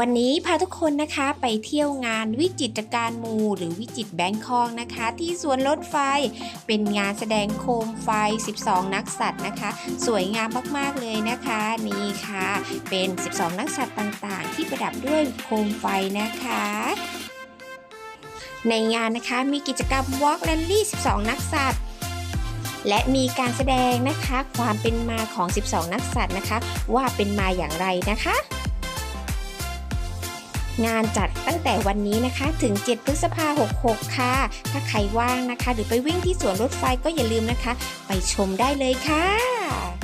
วันนี้พาทุกคนนะคะไปเที่ยวงานวิจิตรการมูหรือวิจิตรแบงคอกนะคะ ที่สวนรถไฟเป็นงานแสดงโคมไฟ 12 นักสัตว์นะคะ สวยงามมากๆเลยนะคะ นี่ค่ะ เป็น 12 นักสัตว์ต่างๆ ที่ประดับด้วยโคมไฟนะคะในงานนะคะมีกิจกรรม Walk Rally 12 นักสัตว์ และมีการแสดงนะคะ ความเป็นมาของ 12 นักสัตว์นะคะ ว่าเป็นมาอย่างไรนะคะ งานจัดตั้งแต่วันนี้นะคะถึง 7 พฤษภาคม66 ค่ะ ถ้าใครว่างนะคะ หรือไปวิ่งที่สวนรถไฟก็อย่าลืมนะคะ ไปชมได้เลยค่ะ